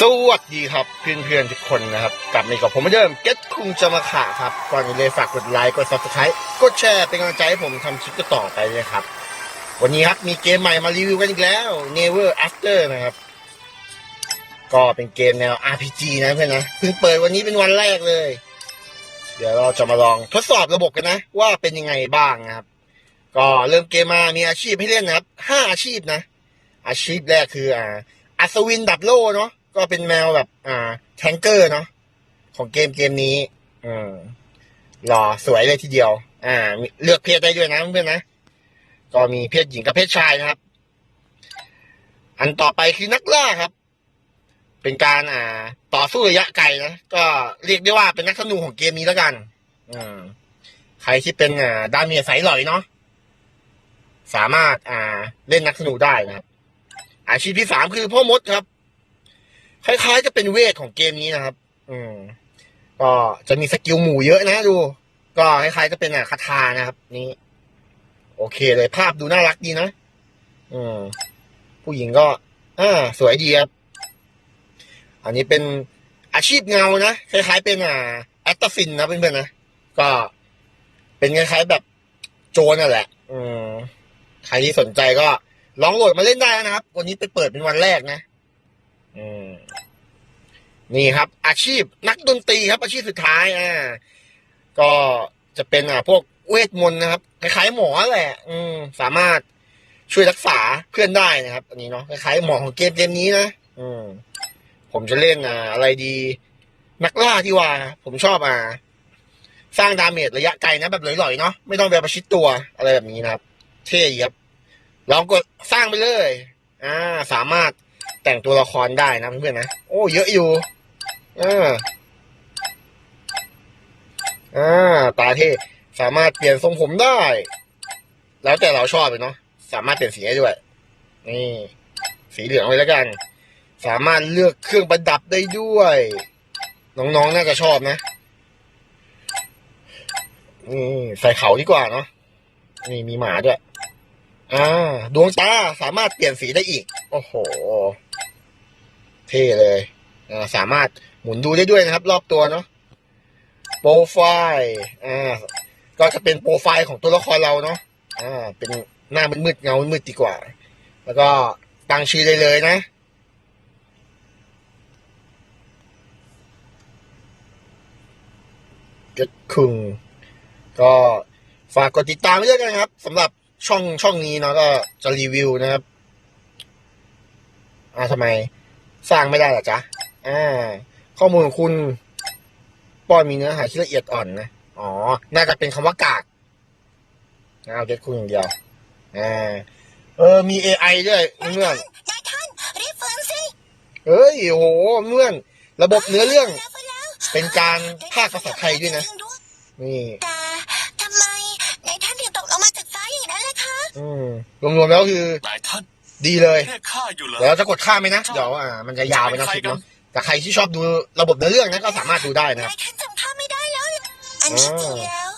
สวัสดีครับเพื่อนๆทุกคนนะครับกลับมาอีกกับผมเหมือนเดิมเก็ตคุงจะมาขาครับก่อนอื่นเลยฝากกดไลค์กด subscribe กดแชร์เป็นกำลังใจให้ผมทำคลิปต่อไปเลยครับ วันนี้ครับมีเกมใหม่มารีวิวกันอีกแล้ว Never After นะครับ ก็เป็นเกมแนว RPG นะเพื่อนนะเพิ่งเปิดวันนี้เป็นวันแรกเลย เดี๋ยวเราจะมาลองทดสอบระบบกันนะ ว่าเป็นยังไงบ้างนะครับ ก็เริ่มเกมมามีอาชีพให้เล่นนะครับห้าอาชีพนะ อาชีพแรกคืออ่าอัศวินดับโล่เนาะ ก็เป็นแมวแบบอ่าแทงเกอร์เนาะของเกมเกมนี้ อืมหล่อสวยเลยทีเดียว อ่า เลือกเพศได้ด้วยนะเพื่อนนะ ก็มีเพศหญิงกับเพศชายนะครับ อันต่อไปคือนักล่าครับ เป็นการอ่า ต่อสู้ระยะไกลนะ ก็เรียกได้ว่าเป็นนักธนูของเกมนี้แล้วกัน อืมใครที่เป็นอ่าดาเมียสายหล่อยเนาะสามารถอ่าเล่นนักธนูได้นะครับอาชีพที่สามคือพ่อมดครับ คล้ายๆจะเป็นเวทของเกมนี้นะครับ อืม ก็จะมีสกิลหมู่เยอะนะดู ก็คล้ายๆจะเป็นอะคาถานะครับ นี่ โอเคเลยภาพดูน่ารักดีนะ อืม ผู้หญิงก็อ่าสวยดีครับ อันนี้เป็นอาชีพเงานะคล้ายๆเป็นอ่าแอตตาฟินนะเพื่อนๆนะ ก็เป็นคล้ายๆแบบโจรนั่นแหละ อืม ใครที่สนใจก็ลองโหลดมาเล่นได้นะครับ วันนี้ไปเปิดเป็นวันแรกนะ อืม นี่ครับ อาชีพนักดนตรีครับ อาชีพสุดท้ายอ่าก็จะเป็นอ่าพวกเวทมนต์นะครับคล้ายๆหมอแหละ อืม สามารถช่วยรักษาเพื่อนได้นะครับ อันนี้เนาะคล้ายๆหมอของเกมเกมนี้นะอืม ผมจะเล่นอ่าอะไรดี นักล่าที่ว่า ผมชอบอ่า สร้างดาเมจระยะไกลนะแบบลอยๆเนาะไม่ต้องแบบประชิดตัวอะไรแบบนี้นะครับ เท่ดีครับลองกดสร้างไปเลย อ่า สามารถแต่งตัวละครได้นะเพื่อนๆนะ โอ้ เยอะอยู่ อ่าอ่าตาเท่สามารถเปลี่ยนทรงผมได้ แล้วแต่เราชอบเลยเนาะสามารถเปลี่ยนสีได้ด้วย นี่ สีเหลืองเลยแล้วกัน สามารถเลือกเครื่องประดับได้ด้วย น้องๆน่าจะชอบนะนี่ใส่เขาดีกว่าเนาะนี่มีหมาด้วยอ่าดวงตาสามารถเปลี่ยนสีได้อีก โอ้โห เท่เลยอ่าสามารถ หมุนดูได้ด้วยนะครับ รอบตัวเนาะโปรไฟล์อ่าก็จะเป็นโปรไฟล์ของตัวละครเราเนาะอ่า เป็นหน้ามืดเงามืดดีกว่า แล้วก็ตั้งชื่อได้เลยนะเกิดคุงก็ฝากกดติดตามด้วยกันนะครับสำหรับช่องช่องนี้เนาะก็จะรีวิวนะครับอ่าทำไม สร้างไม่ได้หรอจ๊ะอ่า ข้อมูลของคุณป้อนมีเนื้อหาที่ละเอียดอ่อนนะ อ๋อ น่าจะเป็นคำว่ากากเอาเก็ตคุณอย่างเดียวอ่าเออ มี AI ด้วยเพื่อนนายท่านรีบฟื้นสิเฮ้ยโหเพื่อน ระบบเนื้อเรื่องแล้วฟื้นแล้วเป็นการภาคภาษาไทยด้วยนะ นี่แต่ทำไมนายท่านถึงตกลงมาจากฟ้าอย่างนั้นล่ะคะ อืมรวมๆแล้วคือนายท่าน ดีเลยแค่ข้าอยู่เหรอเดี๋ยวเราจะกดข้ามไหมนะ เดี๋ยวอ่า มันจะยาวไปนะคลิปเนาะ แต่ใครที่ชอบดูระบบเนื้อเรื่องนะก็สามารถดูได้นะครับนายท่านจำข้าไม่ได้แล้วล่ะอันที่จริงแล้ว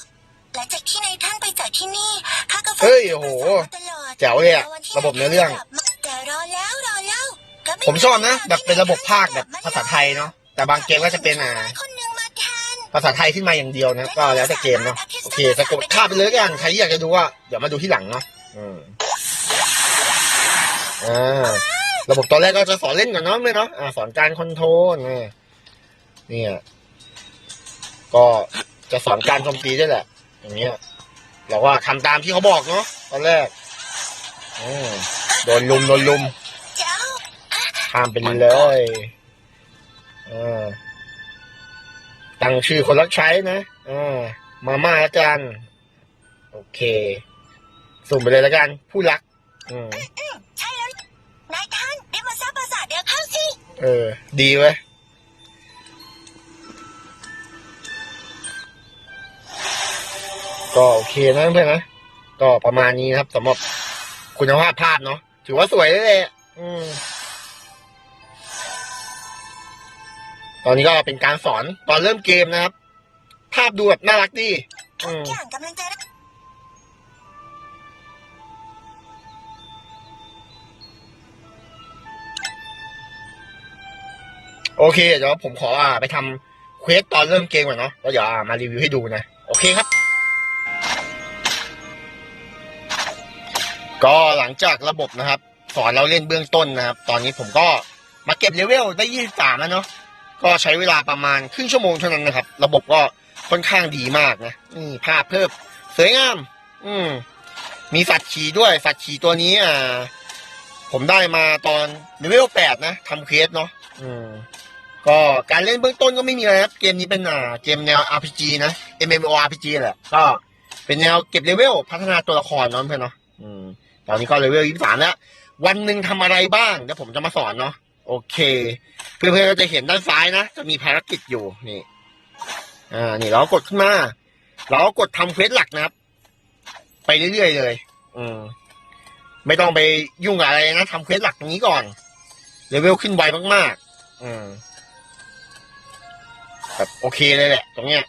หลังจากที่นายท่านไปจากที่นี่ข้าก็เฮ้ยโอ้โหตลอดแจ๋วเลยอะระบบเนื้อเรื่องแต่รอแล้วรอแล้วก็ไผมชอบนะ แบบเป็นระบบภาคแบบภาษาไทยเนาะแต่บางเกมก็จะเป็นอ่า คนหนึ่งมาแทน ภาษาไทยขึ้นมาอย่างเดียวนะก็แล้วแต่เกมเนาะโอเคจะกดข้ามไปเลยกันใครที่อยากจะดูว่าเดี๋ยวมาดูที่หลังเนาะอืมอ่า ระบบตอนแรกก็จะสอนเล่นก่อนเนาะไม่เนาะอ่าสอนการคอนโทรลอ่าเนี่ยก็จะสอนการโจมตีด้แหละ อย่างเงี้ยเราก็ทำตามที่เขาบอกเนาะตอนแรกอืโดนลุมโดนลุมเจ้ามไปเลยตั้งชื่อคนรับใช้นะอมาม่าละกันโอเค สุ่มไปเลยละกัน ผู้รัก อืม เออ ดีเว้ก็โอเคนะเพื่อนนะ ก็ประมาณนี้นะครับสำหรับคุณภาพภาพเนาะถือว่าสวยเลยแหละอืมตอนนี้ก็เป็นการสอนตอนเริ่มเกมนะครับ ภาพดูแบบน่ารักดีทุกอย่างกำลังจะ โอเค เดี๋ยวผมขออ่าไปทำเควสตอนเริ่มเกมก่อนเนาะแล้วเดี๋ยวอ่ามารีวิวให้ดูนะ โอเคครับ ก็หลังจากระบบนะครับ สอนเราเล่นเบื้องต้นนะครับ ตอนนี้ผมก็มาเก็บเลเวลได้23แล้วเนาะก็ใช้เวลาประมาณครึ่งชั่วโมงเท่านั้นนะครับ ระบบก็ค่อนข้างดีมากนะนี่ภาพเพิ่มสวยงาม อืม มีสัตว์ขี่ด้วย สัตว์ขี่ตัวนี้อ่า ผมได้มาตอนเลเวลแปดนะทำเควสเนาะอืม ก็การเล่นเบื้องต้นก็ไม่มีอะไรครับ เกมนี้เป็นอ่าเกมแนว RPG นะ MMORPG แหละ ก็เป็นแนวเก็บเลเวลพัฒนาตัวละครเนาะเพื่อนเนาะอืมตอนนี้ก็เลเวลยี่สามแล้ว วันหนึ่งทำอะไรบ้างเดี๋ยวผมจะมาสอนเนาะโอเค เพื่อนๆก็จะเห็นด้านซ้ายนะ จะมีภารกิจอยู่นี่ อ่า นี่เรากดขึ้นมา เรากดทำเควสหลักนะครับ ไปเรื่อยๆเลย อืมไม่ต้องไปยุ่งอะไรนะทำเควสหลักตรงนี้ก่อนเลเวลขึ้นไวมากๆ อืม แบบโอเคเลยแหละ ตรงเนี้ย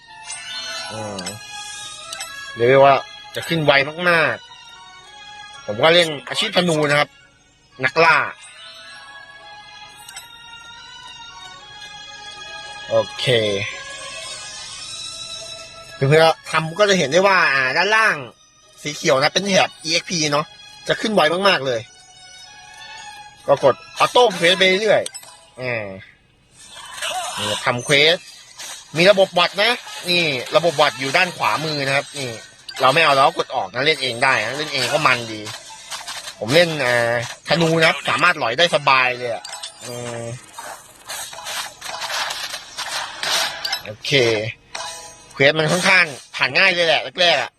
เลเวลว่าจะขึ้นไวมากๆ ผมก็เล่นอาชีพธนูนะครับ นักล่า โอเคเพื่อทำก็จะเห็นได้ว่าด้านล่างสีเขียวนะ เป็นแถบ exp เนาะจะขึ้นไวมาก ๆ เลย ก็กดออโต้เควสไปเรื่อยๆอ่าทำเควส มีระบบวัดนะ นี่ระบบวัดอยู่ด้านขวามือนะครับ นี่ เราไม่เอาเราก็กดออกนะเล่นเองได้นะเล่นเองก็มันดี ผมเล่นอ่าธนูนะครับสามารถลอยได้สบายเลยอะโอเคเควสมันค่อนข้างผ่านง่ายเลยแหละแรกๆอะ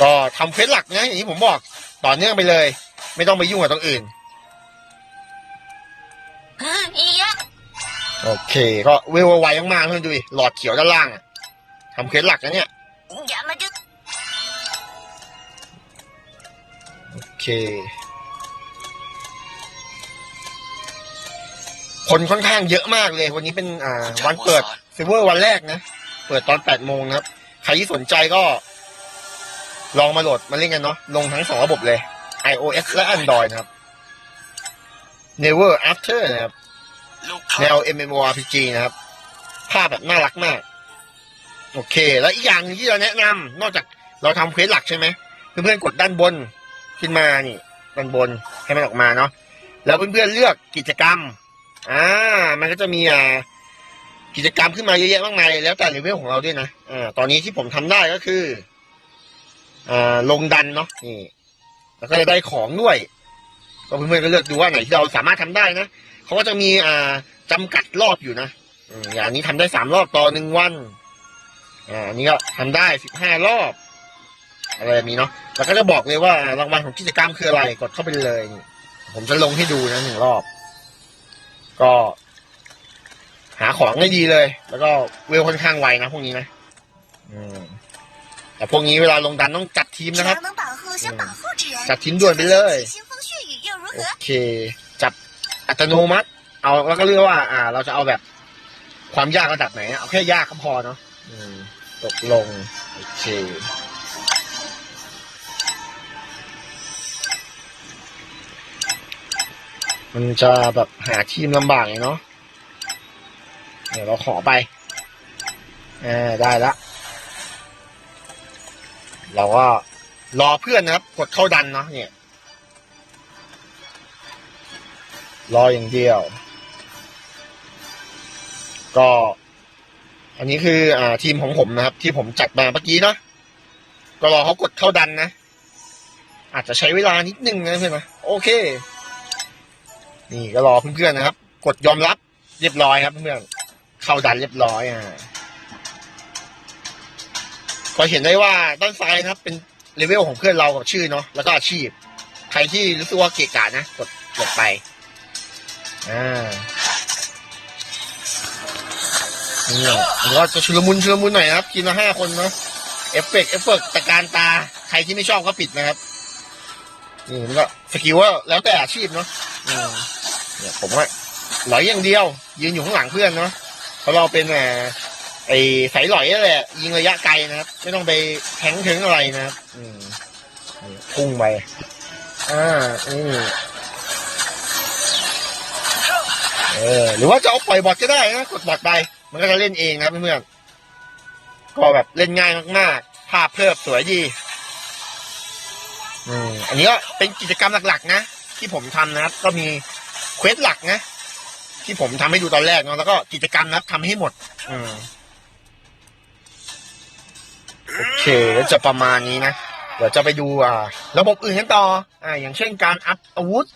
ก็ทำเควสหลักนะอย่างที่ผมบอกต่อเนื่องไปเลย ไม่ต้องไปยุ่งกับตรงอื่นอืมอี โอเค ก็เวลไวมากๆเพื่อนดูดิหลอดเขียวด้านล่างทำเควสหลักนะเนี่ยโอเค คนค่อนข้างเยอะมากเลย วันนี้เป็นอ่าวันเปิดเซิร์ฟเวอร์วันแรกนะ เปิดตอนแปดโมงครับ ใครที่สนใจก็ ลองมาโหลดมาเล่นกันเนาะลงทั้งสองระบบเลย iOS และ Android นะครับ Never After นะครับ แนค้าว MMORPG นะครับ ภาพแบบน่ารักมาก โอเค แล้วอีกอย่างหนึงที่เราแนะนำนอกจากเราทำเควสหลักใช่ไหมเพื่อนๆกดด้านบนขึ้นมานี่ด้านบนให้มันออกมาเนาะแล้วเพื่อนๆเลือกกิจกรรมอ่ามันก็จะมีอ่ากิจกรรมขึ้นมาเยอะแยะมากมายแล้วแต่เลเวลของเราด้วยนะอ่าตอนนี้ที่ผมทำได้ก็คืออ่าลงดันเนาะนี่ แล้วก็จะได้ของด้วย ก็เพื่อนๆก็เลือกดูว่าไหนที่เราสามารถทำได้นะ เขาก็จะมีอ่าจำกัดรอบอยู่นะอย่างนี้ทำได้สามรอบต่อหนึ่งวันอ่านี้ก็ทำได้สิบห้ารอบ อะไรแบบนี้เนาะแล้วก็จะบอกเลยว่ารางวัลของกิจกรรมคืออะไรกดเข้าไปเลยผมจะลงให้ดูนะหนึ่งรอบ ก็ หาของได้ดีเลย แล้วก็เวลค่อนข้างไวนะพวกนี้นะแต่พวกนี้เวลาลงดันต้องจัดทีมนะครับจัดทีมด่วนไปเลยโอเค อัตโนมัติ เอาแล้วก็เลือกว่า อ่า เราจะเอาแบบความยากระดับไหน เอาแค่ยากก็พอเนาะอืมตกลง โอเคมันจะแบบหาทีมลำบากไงเนาะ เดี๋ยวเราขอไปอ่าได้ละ เราก็รอเพื่อนนะครับ กดเข้าดันเนาะเนี่ย รออย่างเดียว ก็ อันนี้คือ อ่า ทีมของผมนะครับ ที่ผมจัดมาเมื่อกี้เนาะก็รอเขากดเข้าดันนะ อาจจะใช้เวลานิดนึงนะเพื่อนนะโอเค นี่ก็รอเพื่อนๆนะครับ กดยอมรับเรียบร้อยครับเพื่อนเข้าดันเรียบร้อยอ่าก็เห็นได้ว่าด้านซ้ายนะครับ เป็นเลเวลของเพื่อนเรากับชื่อเนาะแล้วก็อาชีพ ใครที่รู้สึกว่าเกะกะนะ กดกดไป อ่าเนี่ยก็จะชุลมุนชุลมุนหน่อยนะครับทีมละห้าคนเนาะเอฟเฟกต์เอฟเฟกต์ตะการตา ใครที่ไม่ชอบก็ปิดนะครับนี่มันก็สกิลว่าแล้วแต่อาชีพเนาะเนี่ยผมว่าหลอยอย่างเดียว ยืนอยู่ข้างหลังเพื่อนเนาะเพราะเราเป็นอ่าไอ้สายหลอยนั่นแหละ ยิงระยะไกลนะครับ ไม่ต้องไปแทงถึงอะไรนะครับ อืมพุ่งไปอ่าอืม เออหรือว่าจะเอาปล่อยบอทก็ได้นะกดบอทไป มันก็จะเล่นเองนะเพื่อนๆก็แบบเล่นง่ายมากๆ ภาพเพิ่มสวยดีอืมอันนี้ก็เป็นกิจกรรมหลักๆ นะที่ผมทำนะครับ ก็มีเควสหลักนะที่ผมทำให้ดูตอนแรกเนาะแล้วก็กิจกรรมนะครับทำให้หมด อืมโอเคจะประมาณนี้นะเดี๋ยวจะไปดูอ่า ระบบอื่นกันต่อ อ่า อย่างเช่นการอัพอาวุธ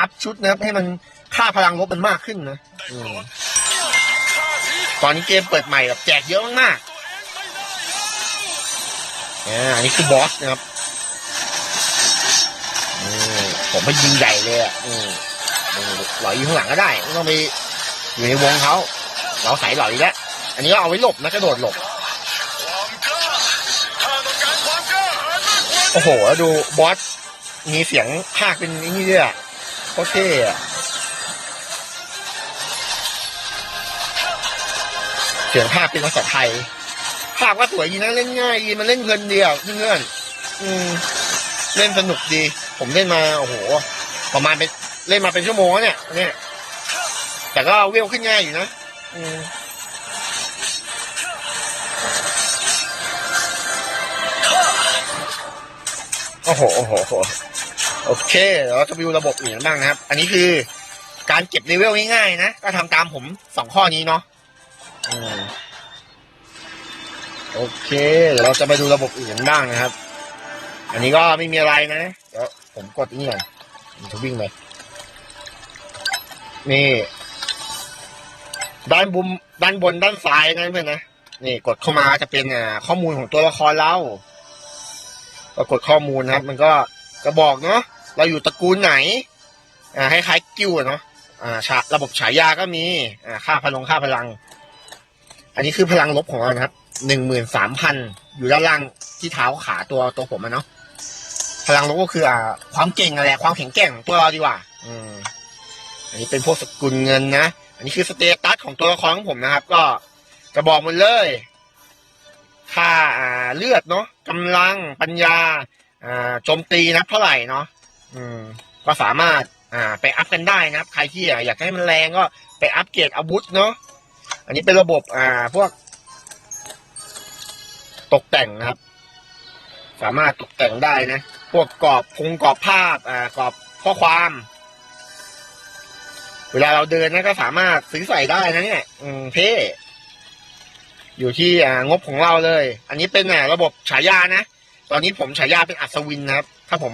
อัพชุดนะครับให้มัน ค่าพลังลบมันมากขึ้นนะอืมตอนนี้เกมเปิดใหม่แบบแจกเยอะมากๆอ่าอันนี้คือบอสนะครับอืมผมไปยิงใหญ่เลยอะอืมอืมหล่อยอยู่ข้างหลังก็ได้ไม่ต้องไปอยู่ในวงเขาเราใส่หล่อยอีกแล้ว อันนี้ก็เอาไว้หลบนะกระโดดหลบ โอ้โหแล้วดูบอสมีเสียงภาคเป็นไอ้นี่ด้วยอะโคตรเท่อะ สียงภาคเป็นภาษาไทย ภาพก็สวยดีนะเล่นง่ายดีมันเล่นเพลินเดียวเพื่อนอืมเล่นสนุกดี ผมเล่นมาโอ้โห ประมาณเป็นเล่นมาเป็นชั่วโมงเนี่ยเนี่ย แต่ก็เวลขึ้นง่ายอยู่นะอืมโอ้โหโอ้โหโอเคเดี๋ยวเราจะไปดูระบบอื่นบ้างนะครับ อันนี้คือการเก็บเลเวลง่ายๆนะ ก็ทำตามผมสองข้อนี้เนาะ โอเคเดี๋ยวเราจะไปดูระบบอื่นบ้างนะครับ อันนี้ก็ไม่มีอะไรนะเดี๋ยวผมกดนี่ก่อนมันจะวิ่งไปนี่ด้านบุมด้านบนด้านซ้ายนะเพื่อนนะนี่กดเข้ามาจะเป็นอ่าข้อมูลของตัวละครเราปรากฏข้อมูลนะครับ มันก็จะบอกเนาะเราอยู่ตระกูลไหน อ่าคล้ายๆกิ้วเนาะอ่าฉะระบบฉายาก็มี อ่าค่าพลังค่าพลัง อันนี้คือพลังลบของเรานะครับ หนึ่งหมื่นสามพันอยู่ด้านล่างที่เท้าขาตัวตัวผมอะเนาะพลังลบก็คืออ่าความเก่งอะไรความแข็งแกร่งของตัวเราดีกว่า อืม อันนี้เป็นพวกสกุลเงินนะ อันนี้คือสเตตัสของตัวละครของผมนะครับ ก็จะบอกหมดเลย ค่าอ่าเลือดเนาะกำลังปัญญา อ่าโจมตีนะเท่าไหร่เนาะอืม ก็สามารถอ่าไปอัพกันได้นะครับ ใครที่อยากให้มันแรงก็ไปอัพเกรดอาวุธเนาะอันนี้เป็นระบบอ่าพวก ตกแต่งนะครับ สามารถตกแต่งได้นะ พวกกรอบพงกรอบภาพอ่ากรอบข้อความ เวลาเราเดินนะก็สามารถซื้อใส่ได้นะเนี่ย อืมเท่อยู่ที่อ่างบของเราเลย อันนี้เป็นอ่าระบบฉายานะ ตอนนี้ผมฉายาเป็นอัศวินนะครับ ถ้าผม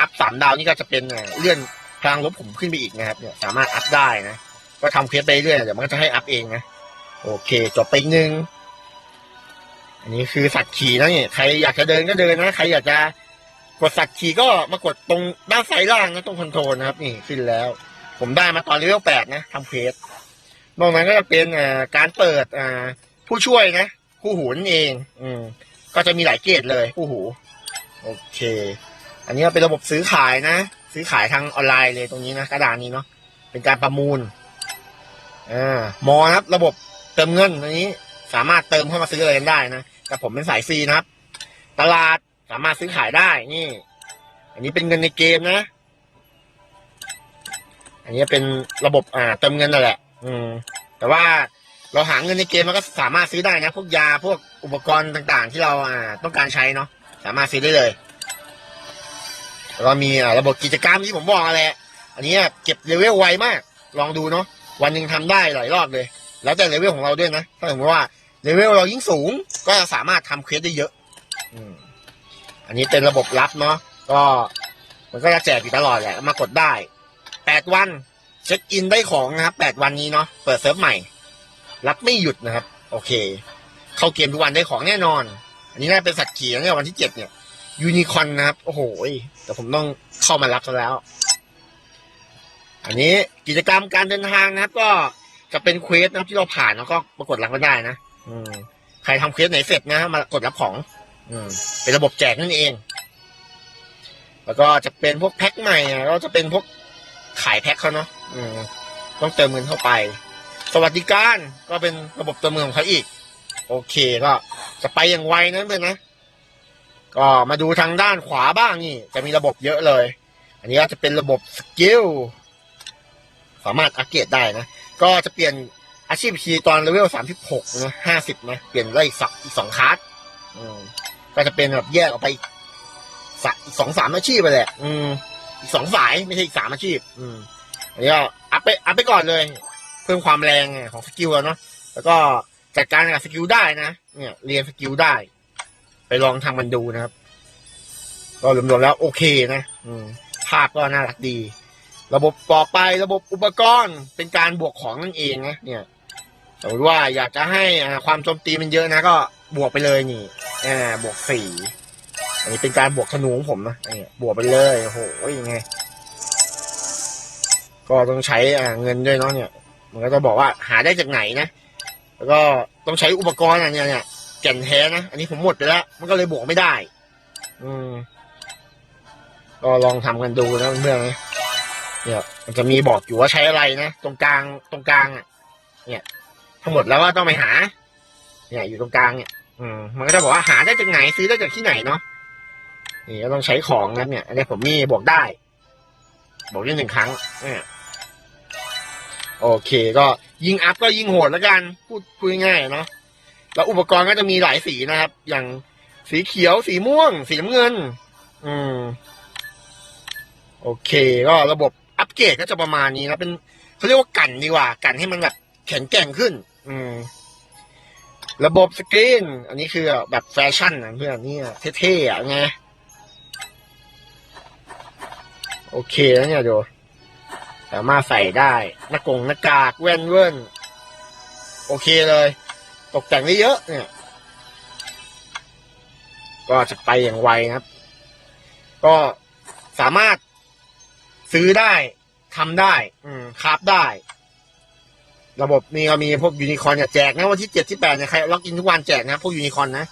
อัพสามดาวนี่ก็จะเป็นอ่าเลื่อนพลังลบผมขึ้นไปอีกนะครับ เนี่ยสามารถอัพได้นะ ก็ทำเควสไปเรื่อยเดี๋ยวมันก็จะให้อัพเองนะ โอเค จบไปหนึ่ง อันนี้คือสัตว์ขี่นะเนี่ยใครอยากจะเดินก็เดินนะใครอยากจะกดสัตว์ขี่ก็มากดตรงด้านซ้ายล่างนะตรงคอนโทรลนะครับนี่ขึ้นแล้ว ผมได้มาตอนเลเวลแปดนะทำเควสนอกนั้นก็จะเป็นการเปิดผู้ช่วยนะคู่หูนั่นเอง อืมก็จะมีหลายเกรดเลยคู่หู โอเค อันนี้ก็เป็นระบบซื้อขายนะ ซื้อขายทางออนไลน์เลยตรงนี้นะกระดานนี้เนาะเป็นการประมูลอ่ามอครับ ระบบเติมเงินอันนี้ สามารถเติมเข้ามาซื้ออะไรกันได้นะ แต่ผมเป็นสายฟรีนะครับ ตลาดสามารถซื้อขายได้นี่ อันนี้เป็นเงินในเกมนะ อันนี้เป็นระบบอ่าเติมเงินนั่นแหละ อืม แต่ว่าเราหาเงินในเกมมันก็สามารถซื้อได้นะ พวกยาพวกอุปกรณ์ต่างๆ ที่เราอ่าต้องการใช้เนาะสามารถซื้อได้เลยแล้วมีอ่าระบบกิจกรรมที่ผมบอกอะไรอันนี้เก็บเลเวลไวมาก ลองดูเนาะวันหนึ่งทำได้หลายรอบเลย แล้วแต่เลเวลของเราด้วยนะถ้าสมมติว่า เลเวลเรายิ่งสูง ก็จะสามารถทำเควสได้เยอะอืมอันนี้เป็นระบบลับเนาะก็มันก็จะแจกอยู่ตลอดแหละมากดได้แปดวันเช็คอินได้ของนะครับแปดวันนี้เนาะเปิดเซิร์ฟใหม่ รับไม่หยุดนะครับ โอเค เข้าเกมทุกวันได้ของแน่นอน อันนี้น่าเป็นสัตว์ขี่นะเนี่ยวันที่เจ็ดเนี่ยยูนิคอนนะครับ โอ้โหแต่ผมต้องเข้ามารับซะแล้ว อันนี้กิจกรรมการเดินทางนะครับ ก็จะเป็นเควสนะครับที่เราผ่านแล้วก็ปรากฏรับก็ได้นะอืม ใครทำเควสไหนเสร็จนะมากดรับของอืมเป็นระบบแจกนั่นเอง แล้วก็จะเป็นพวกแพ็คใหม่ก็จะเป็นพวกขายแพ็คเขาเนาะต้องเติมเงินเข้าไป สวัสดิการก็เป็นระบบเติมเงินของเขาอีก โอเคก็จะไปอย่างไวนะเพื่อนนะ ก็มาดูทางด้านขวาบ้างนี่ จะมีระบบเยอะเลย อันนี้ก็จะเป็นระบบสกิลสสามารถอัปเกรดได้นะ ก็จะเปลี่ยน อาชีพคีตอนเลเวลสามสิบหกนะห้าสิบนะเปลี่ยนได้อีกสองอีกสองคลาสอืมก็จะเป็นแบบแยกออกไปอีกสะอีกสองสามอาชีพไปแหละ อืม อีกสองสายไม่ใช่อีกสามอาชีพ อืมอันนี้ก็อัพไปอัพไปก่อนเลย เพิ่มความแรงของสกิลแล้วเนาะแล้วก็จัดการกับสกิลได้นะเนี่ย เรียนสกิลได้ ไปลองทำมันดูนะครับ ก็รวมๆแล้วโอเคนะอืมภาพก็น่ารักดี ระบบต่อไประบบอุปกรณ์เป็นการบวกของนั่นเองนะเนี่ย สมมติว่าอยากจะให้ความโจมตีมันเยอะนะก็บวกไปเลยนี่อ่าบวกสี่อันนี้เป็นการบวกธนูของผมนะนี่บวกไปเลยโอ้โหยังไง ก็ต้องใช้เงินด้วยเนาะเนี่ยมันก็จะบอกว่าหาได้จากไหนนะ แล้วก็ต้องใช้อุปกรณ์อะเนี่ยเนี่ยแก่นแท้นะ อันนี้ผมหมดไปแล้ว มันก็เลยบวกไม่ได้ อืม ก็ลองทำกันดูนะเพื่อนเนี่ย มันจะมีบอกอยู่ว่าใช้อะไรนะ ตรงกลาง ตรงกลางอะ เนี่ย ทั้งหมดแล้วว่าต้องไปหา เนี่ย อยู่ตรงกลางเนี่ยอืมมันก็จะบอกว่าหาได้จากไหนซื้อได้จากที่ไหนเนาะนี่ก็ต้องใช้ของนะเนี่ยอันนี้ผมมีบอกได้บอกได้หนึ่งครั้งเนี่ยโอเค ก็ยิงอัพก็ยิงโหดแล้วกันพูดพูดง่ายเนาะแล้วอุปกรณ์ก็จะมีหลายสีนะครับ อย่างสีเขียวสีม่วง สีน้ำเงิน อืม โอเค ก็ระบบอัปเกรดก็จะประมาณนี้นะเป็นเขาเรียกว่ากันดีกว่า กันให้มันแบบ แข็งแกร่งขึ้น อืม ระบบสกรีน อันนี้คือแบบแฟชั่นนะเพื่อนเนี่ยเท่ๆอะไงโอเคแล้วเนี่ยดูสามารถใส่ได้หน้ากงหน้ากากแว่นเว่นโอเคเลย ตกแต่งได้เยอะเนี่ย ก็จะไปอย่างไวนะครับ ก็สามารถซื้อได้ทำได้ อืมคราฟได้ ระบบนี้ก็มีพวกยูนิคอร์นเนี่ยแจกนะวันที่เจ็ดที่แปดเนี่ยใครล็อกอินทุกวันแจกนะพวกยูนิคอร์นนะ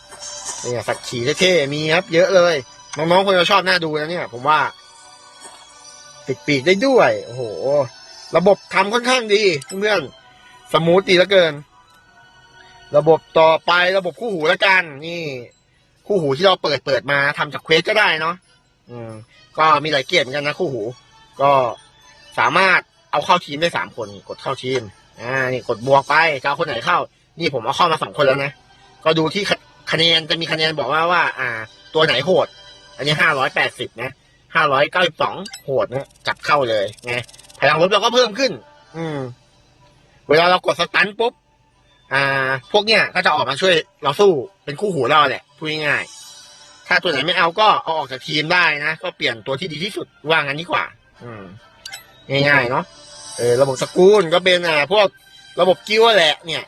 เนี่ยสัตว์ขี่เท่ๆมีครับ เยอะเลยน้องๆคนจะชอบน่าดูนะเนี่ย ผมว่าติดปีกได้ด้วยโอ้โห ระบบทำค่อนข้างดีเพื่อนสมูทดีเหลือเกิน ระบบต่อไประบบคู่หูแล้วกัน นี่ คู่หูที่เราเปิดเปิดมาทำจากเควสก็ได้เนาะอืม ก็มีหลายเกียรติเหมือนกันนะคู่หู ก็สามารถเอาเข้าทีมได้สามคนกดเข้าทีม อ่านี่กดบวกไปจะเอาคนไหนเข้า นี่ผมเอาเข้ามาสองคนแล้วนะ ก็ดูที่คะแนนจะมีคะแนนบอกว่าว่า อ่า ตัวไหนโหด อันนี้ห้าร้อยแปดสิบนะห้าร้อยเก้าสิบสองโหดนะจับเข้าเลยไงพลังลบเราก็เพิ่มขึ้น อืม เวลาเรากดสตันปุ๊บอ่า พวกเนี้ยก็จะออกมาช่วยเราสู้เป็นคู่หูเราแหละพูดง่ายๆถ้าตัวไหนไม่เอาก็เอาออกจากทีมได้นะ ก็เปลี่ยนตัวที่ดีที่สุดว่างั้นดีกว่า อืม ง่ายๆเนาะ เออระบบสกูลก็เป็นอ่าพวกระบบกิ้วแหละ เนี่ย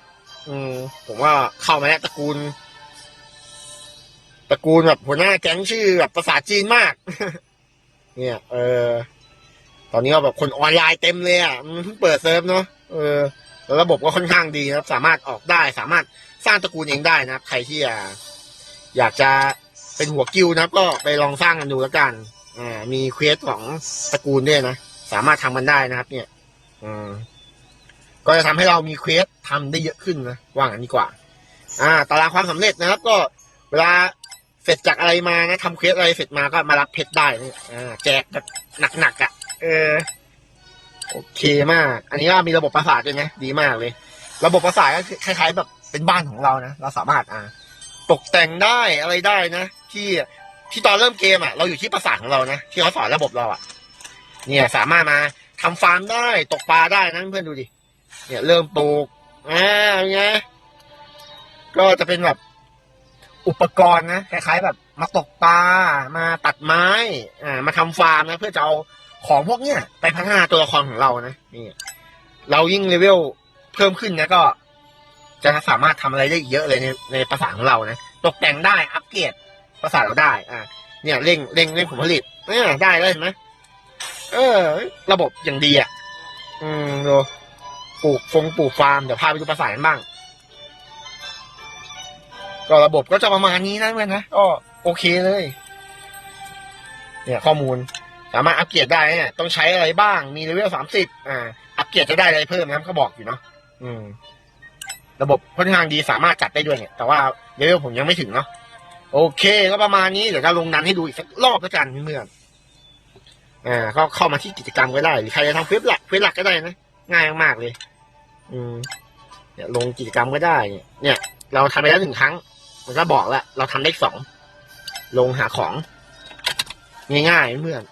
อืมผมว่าเข้ามาแล้วตระกูลตระกูลแบบหัวหน้าแก๊งชื่อแบบภาษาจีนมาก เนี่ย เออ ตอนนี้ก็แบบคนออนไลน์เต็มเลยอะเพิ่งเปิดเซิร์ฟเนาะเออระบบก็ค่อนข้างดีนะครับ สามารถออกได้ สามารถสร้างตระกูลเองได้นะครับ ใครที่อยากจะเป็นหัวกิ้วนะครับ ก็ไปลองสร้างกันดูแล้วกัน อ่า มีเควสของตระกูลด้วยนะ สามารถทำมันได้นะครับ เนี่ย อืมก็จะทำให้เรามีเควสทำได้เยอะขึ้นนะว่างั้นดีกว่า อ่า ตารางความสำเร็จนะครับ ก็เวลาเสร็จจากอะไรมานะทำเควสอะไรเสร็จมาก็มารับเพชรได้นี่อ่าแจกแบบหนักๆอะ เออ โอเคมาก อันนี้ก็มีระบบประสาทด้วยนะดีมากเลย ระบบประสาทก็คล้าย ๆ แบบเป็นบ้านของเรานะเราสามารถอ่า ตกแต่งได้อะไรได้นะที่ที่ตอนเริ่มเกมอะเราอยู่ที่ประสาทของเรานะที่เขาสอนระบบเราอะ เนี่ยสามารถมา ทำฟาร์มได้ตกปลาได้นะเพื่อนดูดิ เนี่ยเริ่มปลูกอ่าเป็นไงก็จะเป็นแบบอุปกรณ์นะคล้ายๆแบบมาตกปลามาตัดไม้อ่ามาทำฟาร์มนะเพื่อจะเอาของพวกเนี้ยไปพัฒนาตัวละครของเรานะนี่เรายิ่งเลเวลเพิ่มขึ้นนะก็ จะสามารถทำอะไรได้เยอะเลยในในภาษาของเรานะตกแต่งได้อัปเกรดภาษาเราได้ อ่าเนี่ยเร่งเร่งเร่งผลผลิตเนี่ยได้เลยเห็นไหม เออ ระบบอย่างดีอะ อืมดูปลูกฟงปลูกฟาร์มเดี๋ยวพาไปดูปราสาทบ้าง ก็ระบบก็จะประมาณนี้นะเพื่อนนะก็โอเคเลย เนี่ยข้อมูล สามารถอัปเกรดได้เนี่ยต้องใช้อะไรบ้าง มีเลเวลสามสิบอ่า อัปเกรดจะได้อะไรเพิ่มนะเขาบอกอยู่เนาะอืม ระบบค่อนข้างดีสามารถจัดได้ด้วยเนี่ย แต่ว่าเลเวลผมยังไม่ถึงเนาะโอเค ก็ประมาณนี้เดี๋ยวจะลงนันให้ดูอีกสักรอบแล้วกันเพื่อน อ่าก็เข้ามาที่กิจกรรมก็ได้ หรือใครจะทำเว็หลักเว็หลักก็ได้นะ ง่ายมากเลย อืมเนี่ยลงกิจกรรมก็ได้ เนี่ย เราทำไปแล้วหนึ่งครั้ง มันก็บอกแล้ว เราทำเลขสอง ลงหาของ ง่ายๆเพื่อน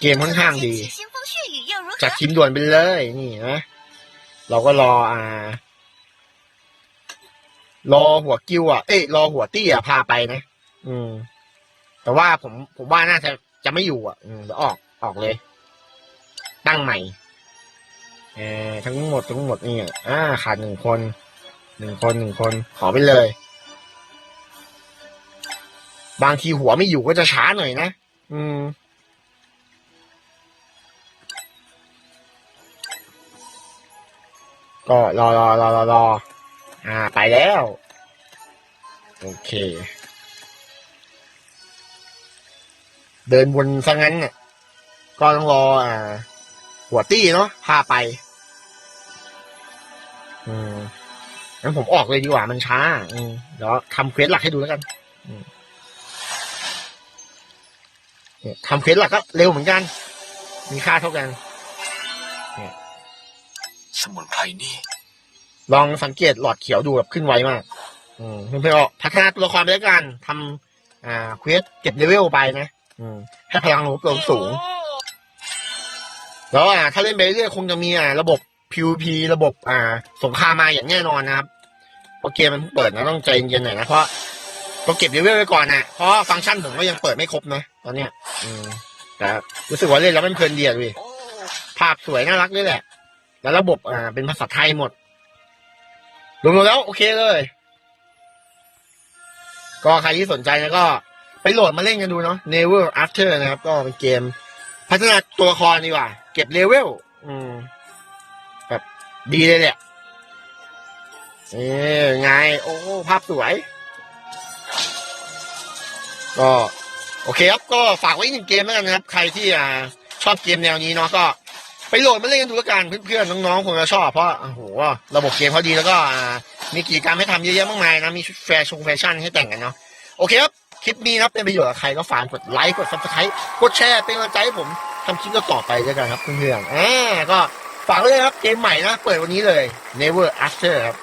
เกมค่อนข้างดี จากทีมด่วนไปเลย นี่นะ เราก็รออ่ารอหัวกิวอะ เอ้รอหัวตี้อะพาไปนะ อืม แต่ว่าผมผมว่าน่าจะจะไม่อยู่อะ อืมเดี๋ยวออกออกเลย ตั้งใหม่เออทั้งหมดทั้งหมดนี่อะอ่าขาดหนึ่งคนหนึ่งคนหนึ่งคน ขอไปเลย บางทีหัวไม่อยู่ก็จะช้าหน่อยนะอืมก็รอรอรอรอรออ่า ไปแล้ว โอเค เดินวนซะงั้นเนี่ยก็ต้องรออ่า หัวตี้เนาะพาไป อืมงั้นผมออกเลยดีกว่ามันช้า อืมเดี๋ยวทำเควสหลักให้ดูแล้วกันอืมเนี่ยทำเควสหลักก็เร็วเหมือนกัน มีค่าเท่ากันสมุนไพรนี่ ลองสังเกตหลอดเขียวดูแบบขึ้นไวมาก อืมเพื่อนๆก็พัฒนาตัวละครไปแล้วกันทำอ่าเควสเก็บเลเวลไปนะอืม ให้พลังลบลงสูง แล้วอ่า ถ้าเล่นไปเรื่อยคงจะมีอ่า ระบบ PVP ระบบอ่า สงครามมาอย่างแน่นอนนะครับเพราะเกมมันเปิดนะต้องใจเย็นๆหน่อยนะเพราะต้องเก็บเลเวลไว้ก่อนนะเพราะฟังก์ชันผมก็ยังเปิดไม่ครบนะตอนเนี้ย อืมแต่รู้สึกว่าเล่นแล้วมันเพลินดีอะพี่ภาพสวยน่ารักด้วยแหละ แล้วระบบอ่าเป็นภาษาไทยหมดรวมๆแล้วโอเคเลย ก็ใครที่สนใจนะก็ โหลดมาเล่นกันดูเนาะ Never After นะครับ ก็เป็นเกม พัฒนาตัวละครดีกว่า เก็บเลเวลอืมแบบดีเลยแหละเอ้ไง โอ้ ภาพสวย ก็ โอเคครับ ก็ฝากไว้อีกหนึ่งเกมแล้วกันนะครับ ใครที่อ่าชอบเกมแนวนี้เนาะก็ไปโหลดมาเล่นกันดูแล้วกันเพื่อนๆน้องๆคงจะชอบเพราะโอ้โหระบบเกมเขาดีแล้วก็มีกิจกรรมให้ทำเยอะแยะมากมายนะมีชุดแฟชั่นแฟชั่นให้แต่งกันเนาะโอเคครับ คลิปนี้นะครับเป็นประโยชน์กับใครก็ฝากกดไลค์กดซับสไครต์กดแชร์เป็นกำลังใจให้ผมทำคลิปต่อไปด้วยกันครับเพื่อนๆอ่าก็ฝากไว้เลยครับเกมใหม่นะ เปิดวันนี้เลย Never After ครับ